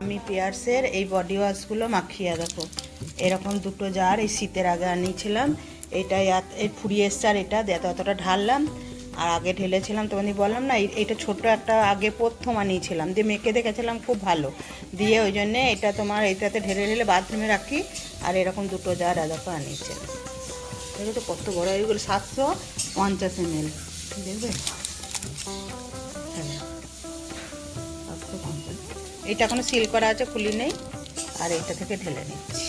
মামি পিয়ার্সের এই বডি ওয়াশগুলো মাখিয়ে দেখো এরকম দুটো জার এই শীতের আগে আনিয়েছিলাম। এটা এই ফুরিয়ে এসছে আর এটা এতটা ঢাললাম। আর আগে ঢেলেছিলাম তোমাদের বললাম না এইটা ছোট একটা আগে প্রথম আনিয়েছিলাম। দিয়ে মেখে দেখেছিলাম খুব ভালো। দিয়ে ওই জন্যে এটা তোমার এইটাতে ঢেলে ঢেলে বাথরুমে রাখি। আর এরকম দুটো জার দেখো আনিয়েছিলাম দেখো তো কত বড় এইগুলো সাতশো পঞ্চাশ এম এল দেখবে? এইটা এখনও সিল করা আছে, খুলি নেই। আর এইটা থেকে ঢেলে নিচ্ছি।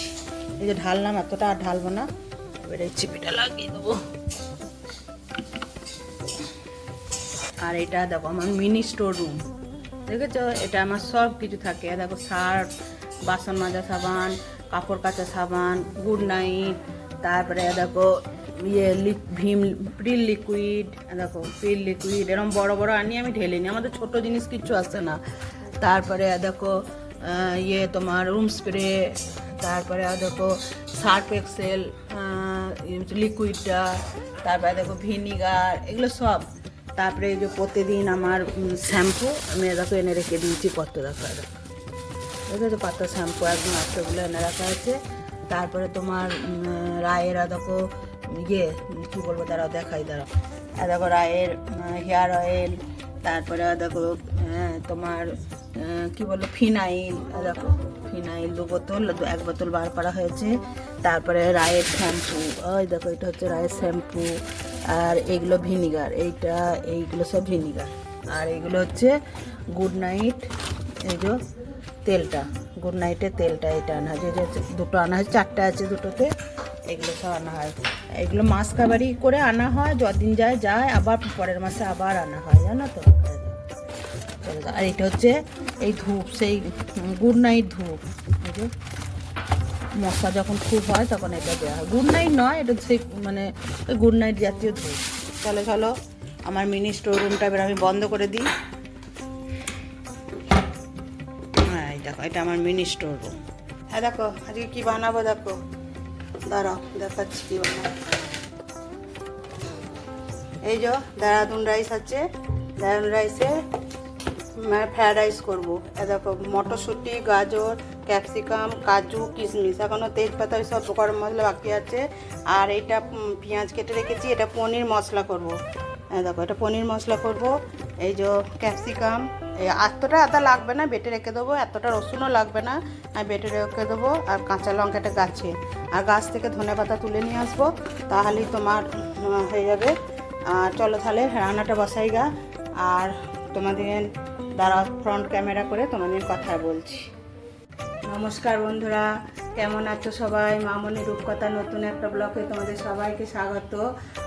এই যে ঢাললাম, এতটা আর ঢালবো না। এবার এই চিপিটা লাগিয়ে দেবো। আর এটা দেখো, আমার মিনি স্টোর রুম দেখেছ? এটা আমার সব কিছু থাকে। দেখো সার্ফ বাসন মাজা সাবান, কাপড় কাচা সাবান গুড নাইট তারপরে দেখো ইয়ে ভীম প্রিল লিকুইড দেখো প্রিল লিকুইড এরকম বড় বড় আনি আমি ঢেলে নিই আমাদের ছোট জিনিস কিচ্ছু আসে না। তারপরে দেখো ইয়ে তোমার রুম স্প্রে তারপরে দেখো সার্ফ এক্সেল লিকুইডটা তারপরে দেখো ভিনিগার এগুলো সব। তারপরে যে প্রতিদিন আমার শ্যাম্পু আমি দেখো এনে রেখে দিয়েছি কত দেখো দেখো। দেখো পাতা শ্যাম্পু একদম আটটাগুলো এনে রাখা আছে। তারপরে তোমার রায়ের দেখো ইয়ে কী বলব তারা দেখাই আর দেখো রায়ের হেয়ার অয়েল তারপরে দেখো তোমার কি বলব, ফিনাইল দেখো, ফিনাইল দু বোতল এক বোতল বার করা হয়েছে। তারপরে রায়ের শ্যাম্পু, ওই দেখো, এটা হচ্ছে রায়ের শ্যাম্পু, আর এইগুলো ভিনিগার, এইটা, এইগুলো সব ভিনিগার। আর এইগুলো হচ্ছে গুড নাইট, এই যে তেলটা, গুড নাইটের তেলটা এটা আনা হয়। যে দুটো আনা হয়, চারটে আছে দুটোতে, এগুলো সব আনা হয়। এগুলো মাস কাবারি করে আনা হয় যদিন যায় যায়, আবার পরের মাসে আবার আনা হয়, জানো তো। আর এটা হচ্ছে এই ধূপ, সেই গুড নাইট ধূপ। এই মশা যখন খুব হয় তখন এটা দেওয়া হয়। গুড নাইট নয়, এটা সেই মানে গুড নাইট জাতীয় ধূপ। চলো চলো আমার মিনি স্টোর রুমটা এবার আমি বন্ধ করে দিই। হ্যাঁ দেখো, এটা আমার মিনি স্টোর রুম। হ্যাঁ দেখো, আজকে কি বানাবো দেখো। দাঁড়াও, দেখাচ্ছি কি বানাবো। এই যে দেরাদুন রাইস আছে। দেরাদুন রাইসে ফ্রায়েড রাইস করব। দেখো মটরশুঁটি গাজর ক্যাপসিকাম কাজু কিশমিশ। এখনও তেজপাতা ওই সব গরম মশলা বাকি আছে। আর উম, পেঁয়াজ কেটে রেখেছি এটা পনির মশলা করব। এই দেখো এটা পনির মশলা করব। এই যে ক্যাপসিকাম এই এতটা আদা লাগবে না বেটে রেখে দেবো। এতটা রসুনও লাগবে না আমি বেটে রেখে দেবো। আর কাঁচা লঙ্কাটা গাছে। আর গাছ থেকে ধনে পাতা তুলে নিয়ে আসব। তাহলেই তোমার হয়ে যাবে। আর চলো তাহলে রান্নাটা বসাই গা। আর তোমাদের দ্বারা ফ্রন্ট ক্যামেরা করে তোমাদের কথা বলছি। নমস্কার বন্ধুরা, কেমন আছো সবাই? মামনি রূপকথা নতুন একটা ব্লকে তোমাদের সবাইকে স্বাগত।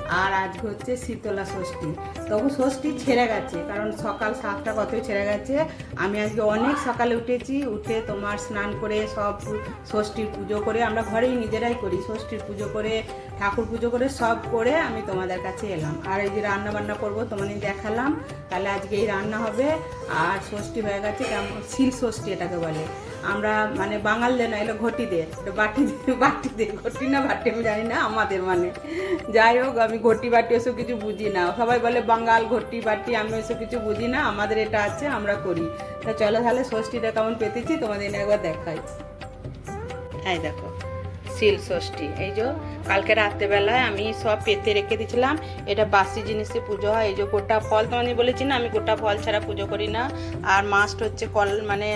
আর আজকে হচ্ছে শীতলা ষষ্ঠী। তবু ষষ্ঠী ছেড়ে গেছে, কারণ সকাল সাতটা কতই ছেড়ে গেছে? আমি আজকে অনেক সকালে উঠেছি, উঠে তোমার স্নান করে সব ষষ্ঠীর পুজো করে আমরা ঘরেই নিজেরাই করি। ষষ্ঠীর পুজো করে, ঠাকুর পুজো করে সব করে আমি তোমাদের কাছে এলাম। আর এই যে রান্না বান্না করব, তোমাদের দেখালাম। তাহলে আজকে এই রান্না হবে। আর ষষ্ঠী হয়ে গেছে, কেমন শিল ষষ্ঠী এটাকে বলে। আমরা মানে বাঙালদের না, এলো ঘটিদের। বাটি বাটিদের ঘটি না, বাটি আমি জানি না, আমাদের মানে। যাই হোক, আমি ঘটি, বাটি ওসব কিছু বুঝি না। সবাই বলে বাঙাল ঘটি, বাটি, আমি ওসব কিছু বুঝি না, আমাদের এটা আছে, আমরা করি। তা চলো তাহলে ষষ্ঠীটা কেমন পেতেছি, তোমাদের এনে একবার দেখাই। হ্যাঁ দেখো, শিল ষষ্ঠী। এই যে কালকে রাত্রেবেলায় আমি সব পেতে রেখে দিয়েছিলাম। এটা বাসি জিনিসে পুজো হয়, এই যে গোটা ফল, তোমাদের বলেছি না, আমি গোটা ফল ছাড়া পুজো করি না। আর মাস্ট হচ্ছে কল মানে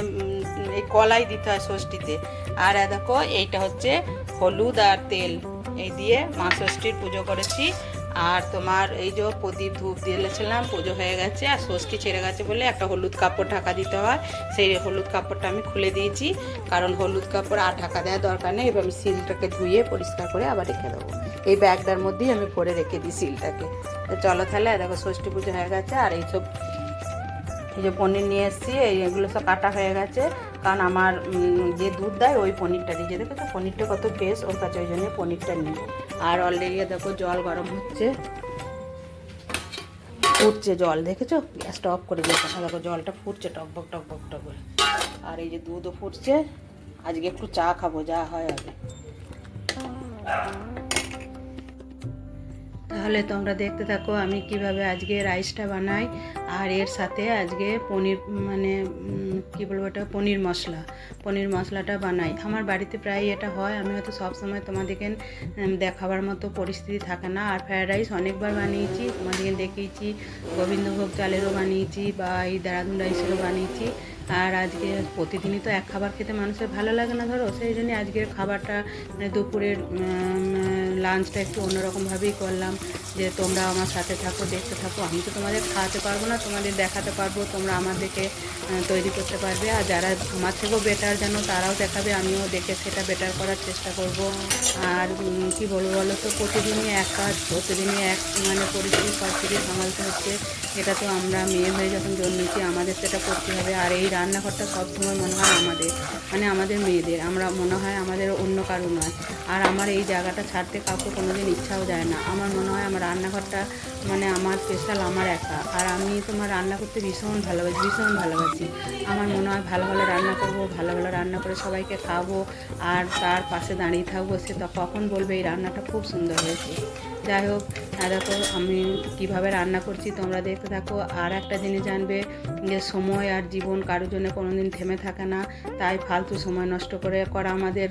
এই কলাই দিতে হয় ষষ্ঠীতে। আর দেখো, এইটা হচ্ছে হলুদ আর তেল। এই দিয়ে মা ষষ্ঠীর পুজো করেছি। আর তোমার এই যে প্রদীপ ধূপ দিয়েছিলাম, পুজো হয়ে গেছে। আর ষষ্ঠী ছেড়ে গেছে বলে একটা হলুদ কাপড় ঢাকা দিতে হয়। সেই হলুদ কাপড়টা আমি খুলে দিয়েছি। কারণ হলুদ কাপড় আর ঢাকা দেওয়ার দরকার নেই। এবার আমি সিলটাকে ধুয়ে পরিষ্কার করে আবার রেখে দেবো। এই ব্যাগটার মধ্যেই আমি পরে রেখে দিই সিলটাকে। চলো তাহলে, দেখো ষষ্ঠী পুজো হয়ে গেছে। আর এইসব এই যে পনির নিয়ে এসেছি এইগুলো সব কাটা হয়ে গেছে। কারণ আমার যে দুধ দেয় ওই পনিরটা দিয়ে। দেখো পনিরটা কত ফ্রেশ ওর কাছে ওই জন্য পনিরটা নিই। আর অলরেডি দেখো জল গরম হচ্ছে। ফুটছে জল, দেখেছ? গ্যাসটা অফ করে দিয়েছে। দেখো জলটা ফুটছে টকবক টকবক টক করে আর এই যে দুধও ফুটছে। আজকে একটু চা খাব, যা হয় হবে। তাহলে তোমরা দেখতে থাকো আমি কীভাবে আজকে রাইসটা বানাই আর এর সাথে আজকে পনির মানে কি বলব এটা? পনির মশলা। পনির মশলাটা বানাই। আমার বাড়িতে প্রায় এটা হয়। আমি হয়তো সবসময় তোমাদেরকে দেখাবার মতো পরিস্থিতি থাকে না। আর ফ্রায়েড রাইস অনেকবার বানিয়েছি। তোমাদেরকে দেখিয়েছি। গোবিন্দভোগ চালেরও বানিয়েছি বা এই দেরাদুন রাইসেরও বানিয়েছি। আর আজকে প্রতিদিনই তো এক খাবার খেতে মানুষের ভালো লাগে না ধরো, সেই জন্য আজকের খাবারটা মানে দুপুরের লাঞ্চটা একটু অন্যরকমভাবেই করলাম, যে তোমরা আমার সাথে থাকো, দেখতে থাকো, আমি তো তোমাদের খাওয়াতে পারব না, তোমাদের দেখাতে পারব, তোমরা আমাদেরকে তৈরি করতে পারবে, আর যারা আমার থেকেও বেটার যেন তারাও দেখাবে, আমিও দেখে সেটা বেটার করার চেষ্টা করব। আর কি বলব বলো তো, প্রতিদিনই এক কাজ, প্রতিদিনই এক মানে পরিস্থিতি, সব কিছু সামালতে হচ্ছে এটা তো আমরা মেয়ে হয়ে যখন জন্মেছি, আমাদের সেটা করতে হবে, আর এই রান্নাঘরটা সবসময় মনে হয় আমাদের মানে আমাদের মেয়েদের। আমরা মনে হয় আমাদের অন্য কারও নয়। আর আমার এই জায়গাটা ছাড়তে কাউকে কোনোদিন ইচ্ছাও যায় না। আমার মনে হয় আমার রান্নাঘরটা মানে আমার স্পেশাল আমার একা। আর আমি তোমার রান্না করতে ভীষণ ভালোবাসি ভীষণ ভালোবাসি। আমার মনে হয় ভালো ভালো রান্না করব, ভালো ভালো রান্না করে সবাইকে খাব আর তার পাশে দাঁড়িয়ে থাকব, সে তো কখন বলবে এই রান্নাটা খুব সুন্দর হয়েছে। যাই হোক দেখো আমি কীভাবে রান্না করছি তোমরা দেখতে থাকো। আর একটা জিনিস জানবে যে সময় আর জীবন কারোর জন্য কোনো দিন থেমে থাকে না। তাই ফালতু সময় নষ্ট করে করা আমাদের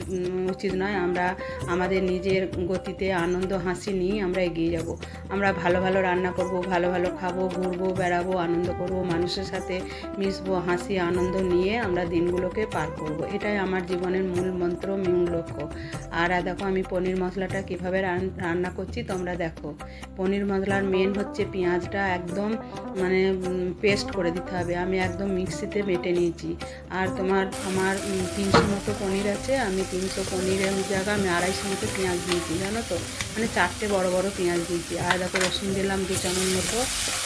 উচিত নয়। আমরা আমাদের নিজের গতিতে আনন্দ, হাসি নিয়ে আমরা এগিয়ে যাব। আমরা ভালো ভালো রান্না করব, ভালো ভালো খাব, ঘুরবো, বেড়াবো, আনন্দ করব, মানুষের সাথে মিশবো, হাসি, আনন্দ নিয়ে আমরা দিনগুলোকে পার করব। এটাই আমার জীবনের মূল মন্ত্র, মূল লক্ষ্য। আর দেখো আমি পনির মশলাটা কীভাবে রান- রান্না করছি তোমরা দেখো। পনির মশলার মেন হচ্ছে পেঁয়াজটা একদম মানে পেস্ট করে দিতে হবে। আমি একদম মিক্সিতে বেটে নিয়েছি। আর তোমার, আমার তিনশো মতো পনির আছে। আমি তিনশো পনিরের জায়গা আমি আড়াইশো মতো পেঁয়াজ দিয়েছি, জানো তো? মানে চারটে বড় বড় পেঁয়াজ দিয়েছি। আর দেখো, রসুন দিলাম দু চামচ মতো।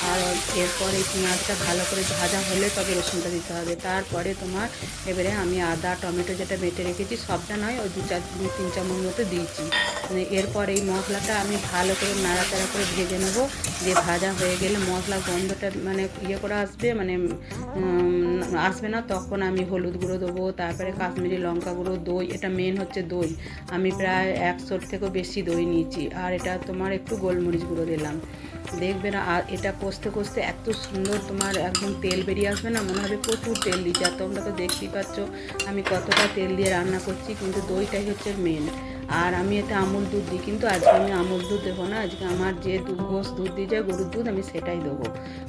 আর এরপর এই পেঁয়াজটা ভালো করে ভাজা হলে তবে রসুনটা দিতে হবে। তারপরে তোমার এবারে আমি আদা, টমেটো যেটা বেটে রেখেছি, সবটা নয়, ওই দু চার, তিন চামচ মতো দিয়েছি। মানে এরপর এই মশলাটা আমি ভালো করে নাড়াচাড়া করে ভেজে নেব। যে ভাজা হয়ে গেলে মশলা গন্ধটা মানে ইয়ে করে আসবে মানে আসবে না। তখন আমি হলুদ গুঁড়ো দেবো, তারপরে কাশ্মীরি লঙ্কা গুঁড়ো, দই, এটা মেন হচ্ছে দই। আমি প্রায় একশোর থেকেও বেশি দই নিয়েছি, আর এটা তোমার একটু গোলমরিচ গুঁড়ো দিলাম। দেখবে না, আর এটা কষতে কষতে এত সুন্দর তোমার একদম তেল বেরিয়ে আসবে না, মনে হবে প্রচুর তেল দিচ্ছে। আর তোমরা তো দেখতেই পাচ্ছ, আমি কতটা তেল দিয়ে রান্না করছি, কিন্তু দইটাই হচ্ছে মেন আর আমি এটা আমুল দুধ দিই, কিন্তু আজকে আমি আমুল দুধ দেবো না, আজকে আমার যে দুধ গোস দুধ দিয়ে যায় গরুর দুধ, আমি সেটাই দেবো।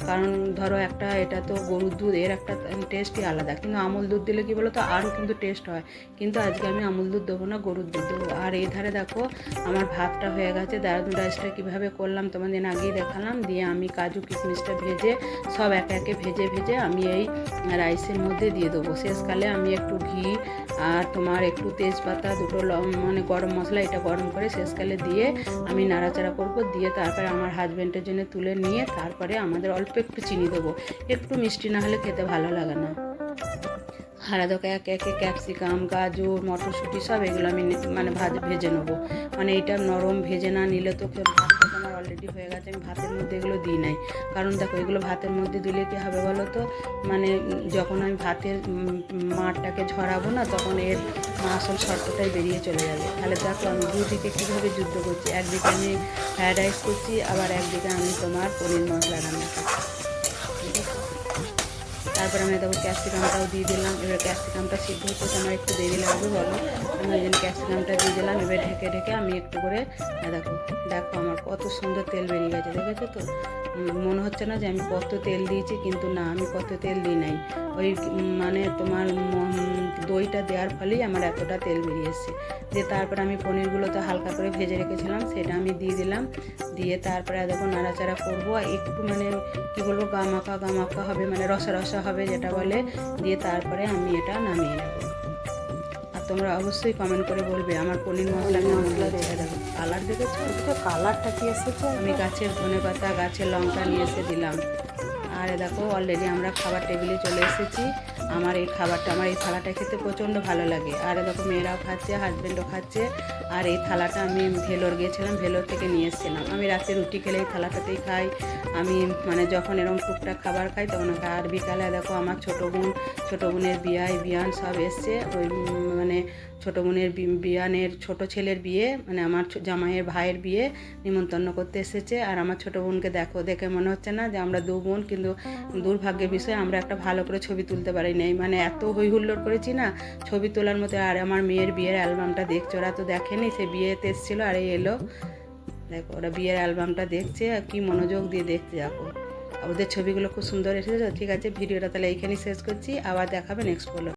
কারণ ধরো একটা, এটা তো গরুর দুধ, এর একটা টেস্টই আলাদা। কিন্তু আমুল দুধ দিলে কি বলো তো আরও কিন্তু টেস্ট হয়। কিন্তু আজকে আমি আমুল দুধ দেবো না, গরুর দুধ দেবো। আর এই ধারে দেখো, আমার ভাতটা হয়ে গেছে দারুণ রাইসটা কীভাবে করলাম তোমাদের আগেই দেখালাম। দিয়ে আমি কাজু, কিশমিশটা ভেজে, সব একে একে ভেজে ভেজে আমি এই রাইসের মধ্যে দিয়ে দেবো। শেষকালে আমি একটু ঘি আর তোমার একটু তেজপাতা, দুটো মানে গরম মশলা এটা গরম করে শেষকালে দিয়ে আমি নাড়াচাড়া করব, দিয়ে তারপরে আমার হাজব্যান্ডের জন্য তুলে নিয়ে তারপরে আমাদের অল্প একটু চিনি দেবো। একটু মিষ্টি না হলে খেতে ভালো লাগে না। হারাদক এক একে ক্যাপসিকাম, গাজর, মটরশুঁটি সব এগুলো আমি মানে ভাজ ভেজে নেব। মানে এটা নরম ভেজে না নিলে তো অলরেডি হয়ে গেছে, আমি ভাতের মধ্যে এগুলো দিই নাই। কারণ দেখো, এগুলো ভাতের মধ্যে দিলে কী হবে বলো তো? মানে যখন আমি ভাতের মাঠটাকে ঝরাবো না, তখন এর আসল শর্তটাই বেরিয়ে চলে যাবে। তাহলে দেখো, আমি দুদিকে কীভাবে যুদ্ধ করছি? একদিকে আমি ফ্রায়েড রাইস করছি, আবার একদিকে আমি তোমার পনির মশলা রান্না করছি? তারপরে আমি তখন ক্যাপসিকামটাও দিয়ে দিলাম। এবার ক্যাপসিকামটা সিদ্ধ হতে আমার একটু দেরি লাগবে বলো। আমি ওই জন্য ক্যাপসিকামটা দিয়ে দিলাম। এবার ঢেকে ঢেকে আমি একটু করে দেখো দেখো আমার কত সুন্দর তেল বেরিয়ে গেছে, দেখেছ তো? মনে হচ্ছে না যে আমি কত তেল দিয়েছি, কিন্তু না, আমি কত তেল দিই নাই। ওই মানে তোমার দইটা দেওয়ার ফলেই আমার এতটা তেল বেরিয়ে এসেছে। দিয়ে তারপরে আমি পনিরগুলো তো হালকা করে ভেজে রেখেছিলাম, সেটা আমি দিয়ে দিলাম। দিয়ে তারপরে দেখো নাড়াচাড়া করব একটু মানে কি বলব গামাকা গামাকা হবে মানে রসা রসা হবে, যেটা বলে, দিয়ে তারপরে আমি এটা নামিয়ে নেব। তোমরা অবশ্যই কমেন্ট করে বলবে। আমার পনির মশলা কেমন দেখে দেখো কালার দেখেছ? কালারটা কি এসেছে? আমি গাছের ধনে পাতা গাছের লঙ্কা নিয়ে এসে দিলাম। আর দেখো অলরেডি আমরা খাবার টেবিলে চলে এসেছি। আমার এই খাবারটা, আমার এই থালাটা খেতে প্রচণ্ড ভালো লাগে। আর এ দেখো মেয়েরাও খাচ্ছে হাজব্যান্ডও খাচ্ছে। আর এই থালাটা আমি ভেলোর গিয়েছিলাম, ভেলোর থেকে নিয়ে এসেছিলাম। আমি রাতে রুটি খেলে এই থালাটাতেই খাই। আমি মানে যখন এরকম টুকটাক খাবার খাই, তখন আর বিকালে দেখো আমার ছোটো বোন, ছোটো বোনের বিয়ায় বিয়ান সব এসছে। ওই মানে ছোটো বোনের বিয়ানের ছোট ছেলের বিয়ে মানে আমার জামাইয়ের ভাইয়ের বিয়ে নিমন্ত্রণ করতে এসেছে। আর আমার ছোটো বোনকে দেখো, দেখে মনে হচ্ছে না যে আমরা দু বোন, কিন্তু দুর্ভাগ্যের বিষয়ে আমরা একটা ভালো করে ছবি তুলতে পারি নাই। মানে এত হই হুল্লোড় করেছি না, ছবি তোলার মতো। আর আমার মেয়ের বিয়ের অ্যালবামটা দেখছে, ওরা তো দেখেনি, সে বিয়েতে এসেছিল আর এলো। দেখো, ওরা বিয়ের অ্যালবামটা দেখছে, আর কি মনোযোগ দিয়ে দেখতে যাব। ওদের ছবিগুলো খুব সুন্দর এসেছে, ঠিক আছে? ভিডিওটা তাহলে এইখানেই শেষ করছি, আবার দেখাবে নেক্সট বলো